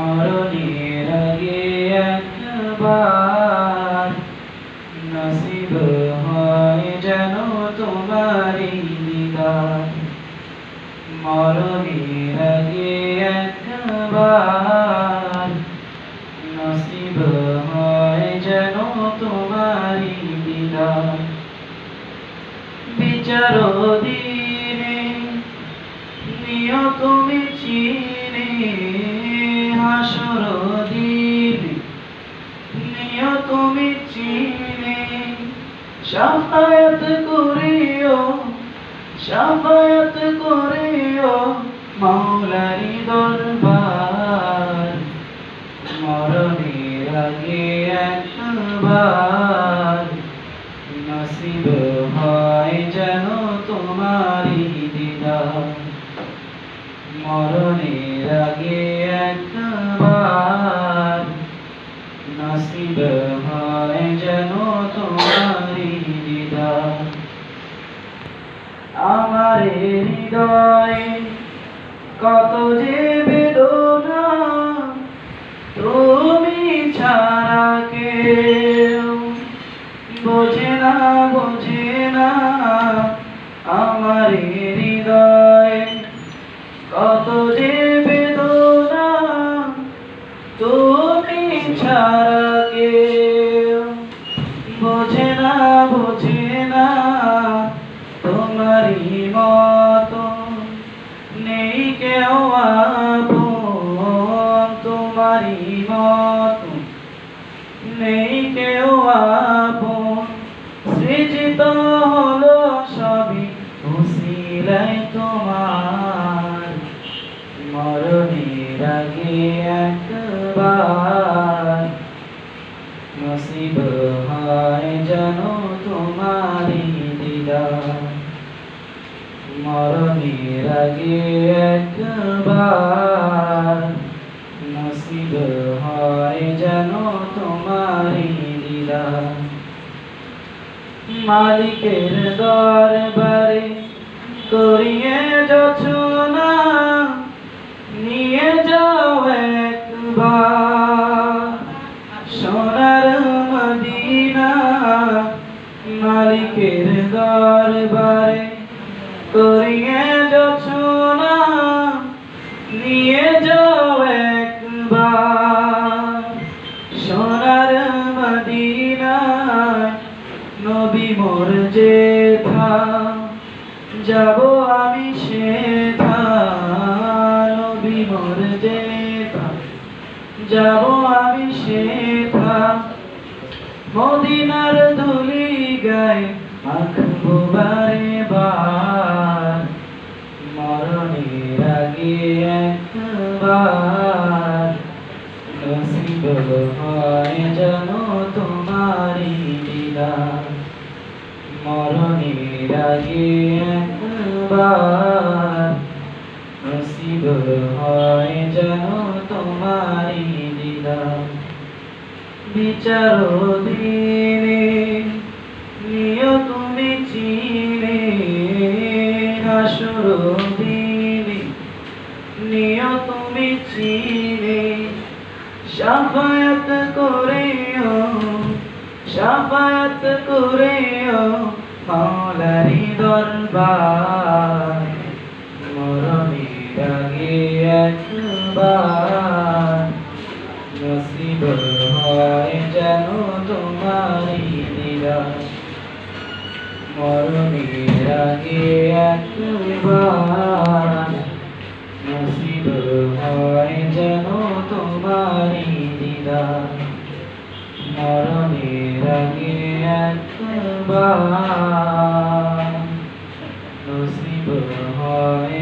মরণের আগে একবার। নসিব হয় যেন তোমারই দিদার মরণের আগে একবার। নসিব যেন তোমারই দিদার বিচার সাফায়াত করিও সাফায়াত করিও মাওলারি দরবার। মরণের আগে একবার নসিব হয় যেন তোমারই দিদার। মরণের আগে একবার নসিব হয় যেন তোমারই দিদার আমার হৃদয়, কত যে বেদনা তুমি ছাড়া কেউ বোঝে না বোঝে না আমার হৃদয়, কত আপন তোমারই মতো। নেই কেউ আপন সৃজিত হলো সবই, উসিলাই তোমার। মরণের আগে একবার। নসিব হয় যেন মরণের আগে একবার। নসিব হয় যেন তোমারই দিদার মালিকের দরবারে করিয়ে যাচ্ছ না, নিয়ে যাও একবার। সোনার মদিনা মালিকের দরবারে করিয়ে যাচ্ছ না নিয়ে যাও একবার। সোনার মদিনায় নবী মোর যেথা যাব আমি সেথা নবী মোর যেথা যাব আমি সেথা মদিনার ধুলি গায়ে আঁকবো বারে বার হয় যেন তোমারই দিদার মরণের আগে একবার। নসিব হয় যেন তোমারই দিদার বিচার দিনে নিয় তুমি চিনে, হাসর দিনে নিয় তুমি চিনে। সাফায়াত করেও সাফায়াত করেও মাওলারি দরবার মরণের আগে একবার। নসিব হয় যেন তোমারই দিদার মরণের আগে একবার। নসিব হয় যেন মরণের আগে একবার নসিব হয়